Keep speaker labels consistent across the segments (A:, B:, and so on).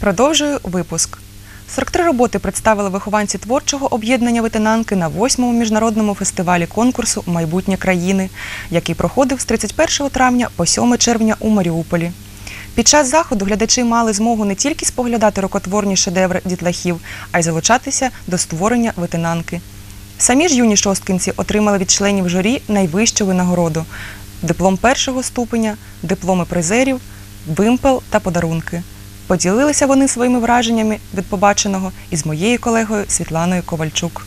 A: Продовжую випуск. 43 роботи представили вихованці творчого об'єднання ветенанки на 8-му міжнародному фестивалі конкурсу Майбутнє країни, який проходив з 31 травня по 7 червня у Маріуполі. Під час заходу глядачі мали змогу не тільки споглядати рукотворні шедеври дітлахів, а й залучатися до створення ветенанки. Самі ж юні шосткинці отримали від членів журі найвищу винагороду диплом першого ступеня, дипломи призерів, вимпел та подарунки. Поділилися вони своїми враженнями від побаченого із моєю колегою Світланою Ковальчук.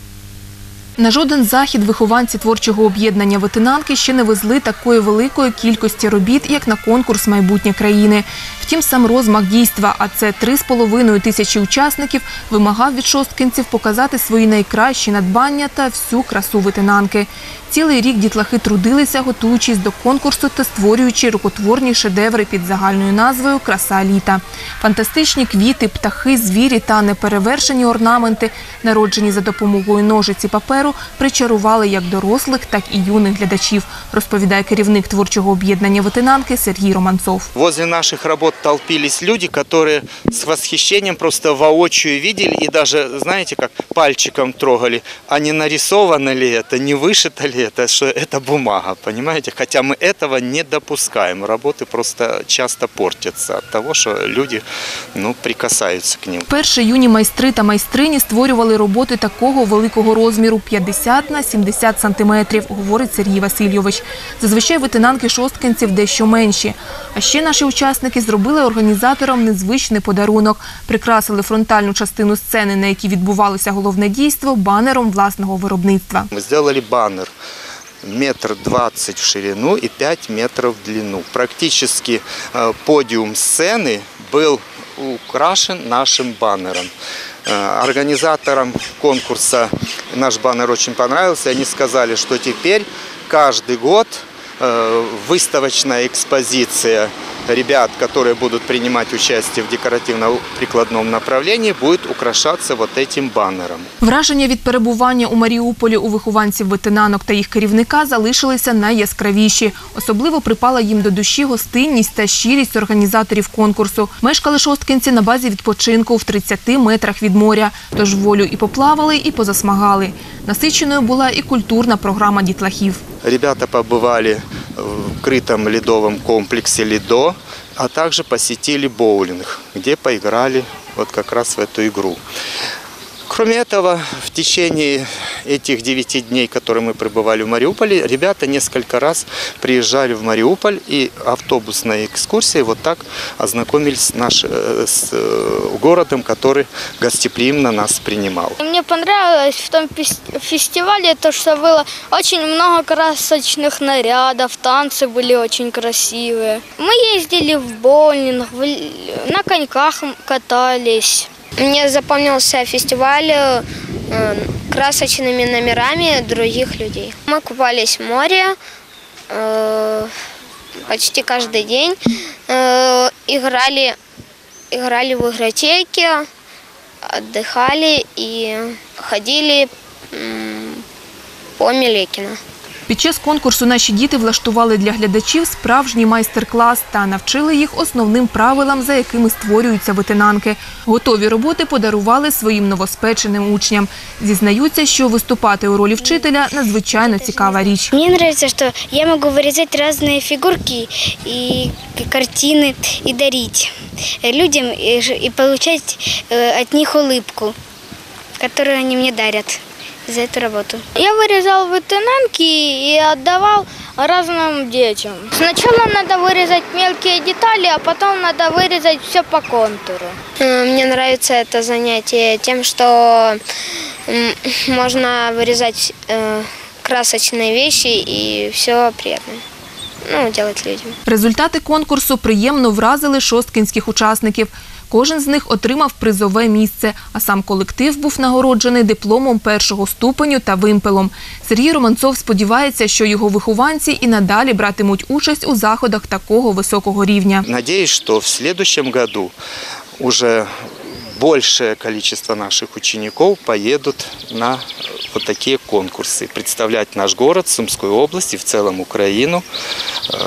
B: На жоден захід вихованці творчого об'єднання ветенанки ще не везли такої великої кількості робіт, як на конкурс майбутнє країни. Втім, сам розмах дійства, а це 3,5 тисячі учасників, вимагав від шосткинців показати свої найкращі надбання та всю красу ветенанки. Цілий рік дітлахи трудилися, готуючись до конкурсу та створюючи рукотворні шедеври під загальною назвою Краса літа. Фантастичні квіти, птахи, звірі та неперевершені орнаменти, народжені за допомогою ножиці паперу, причарували як дорослих, так і юних глядачів, розповідає керівник творчого об'єднання ветенанки Сергій Романцов.
C: Возле наших работ толпились люди, которые с восхищением просто воочию видели и даже, знаете, как пальчиком трогали, а не нарисовано ли это, не вышито ли это, что это бумага, понимаете? Хотя мы этого не допускаем. Работы просто часто портятся от того, что люди ну, прикасаются к ним.
B: Перші юні майстри та майстрині створювали роботи такого великого розміру 50 на 70 сантиметрів, говорить Сергій Васильович. Зазвичай ветенанки шосткинців дещо менші. А ще наші учасники зробили організаторам незвичний подарунок. Прикрасили фронтальну частину сцени, на якій відбувалося головне дійство, банером власного виробництва.
C: Мы сделали баннер Метр двадцать в ширину и 5 метров в длину. Практически э, подиум сцены был украшен нашим баннером. Э, Организаторам конкурса наш баннер очень понравился. Они сказали, что теперь каждый год э, выставочная экспозиция ребят, которые будут принимать участие в декоративно-прикладном направлении, будет украшаться вот этим баннером.
B: Враження від перебування у Маріуполі у вихованців ветенанок та їх керівника залишилися найяскравіші. Особливо припала їм до душі гостинність та щирість організаторів конкурсу. Мешкали шосткинці на базі відпочинку в 30 метрах від моря. Тож волю і поплавали, і позасмагали. Насиченою була і культурна програма дітлахів.
C: Ребята побывали в крытом ледовом комплексе «Ледо», а также посетили боулинг, где поиграли вот как раз в эту игру. Кроме этого, в течение этих девяти дней, которые мы пребывали в Мариуполе, ребята несколько раз приезжали в Мариуполь и автобусной экскурсией вот так ознакомились наш, э, с э, городом, который гостеприимно нас принимал.
D: Мне понравилось в том фес- фестивале то, что было очень много красочных нарядов, танцы были очень красивые. Мы ездили в боулинг, на коньках катались.
E: Мне запомнился фестиваль э, красочными номерами других людей. Мы купались в море э, почти каждый день, э, играли, играли в игротеке, отдыхали и ходили по Милекино.
B: Під час конкурсу наші діти влаштували для глядачів справжній майстер-клас та навчили їх основним правилам, за якими створюються ветенанки. Готові роботи подарували своїм новоспеченим учням. Зізнаються, що виступати у ролі вчителя надзвичайно цікава річ.
F: Мне нравится, что я могу вырезать разные фигурки и картины и дарить людям и, ж- и получать э, от них улыбку, которую они мне дарят за эту работу.
D: Я вырезал ветенанки и отдавал разным детям. Сначала надо вырезать мелкие детали, а потом надо вырезать все по контуру.
E: Э, Мне нравится это занятие тем, что м, можно вырезать э, красочные вещи и все приятное. Ну, делать людям.
B: Результати конкурсу приємно вразили шосткінських учасників. Кожен з них отримав призове місце, а сам колектив був нагороджений дипломом першого ступеню та вимпелом. Сергій Романцов сподівається, що його вихованці і надалі братимуть участь у заходах такого високого рівня.
C: Надеюсь, что в следующем году уже большее количество наших учеников поедут на вот такие конкурсы, наш город, Сумскую область и в целом Украину э,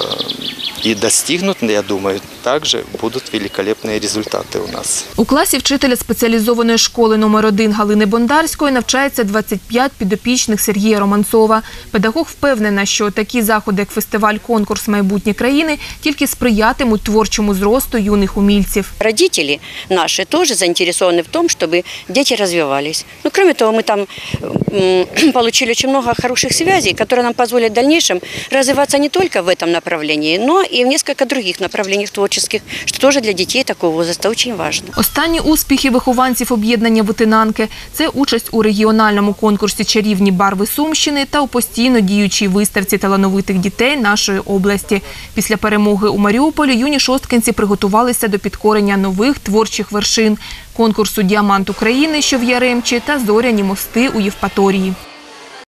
C: и достигнут, я думаю, также будут великолепные результаты у нас.
B: У класі вчителя спеціалізованої школи номер 1 Галини Бондарської навчається 25 підопічних Сергія Романцова. Педагог впевнена, що такі заходи, як фестиваль «Конкурс майбутнє країни, тільки сприятимуть творчому зросту юних умільців.
G: Родители наши тоже заинтересованы в том, чтобы дети развивались. Ну, кроме того, мы там м, получили очень много хороших связей, которые нам позволят в дальнейшем развиваться не только в этом направлении, но и в несколько других направлениях творческих, что тоже для детей такого возраста очень важно.
B: Останні успіхи вихованців об'єднання «Витинанки» – це участь у регіональному конкурсі «Чарівні барви Сумщини» та у постійно діючій виставці талановитих дітей нашої області. Після перемоги у Маріуполі юні шосткинці приготувалися до підкорення нових творчих вершин – конкурсу «Діамант України», що в Яремчі, та «Зоряні мости» у Євпаторії.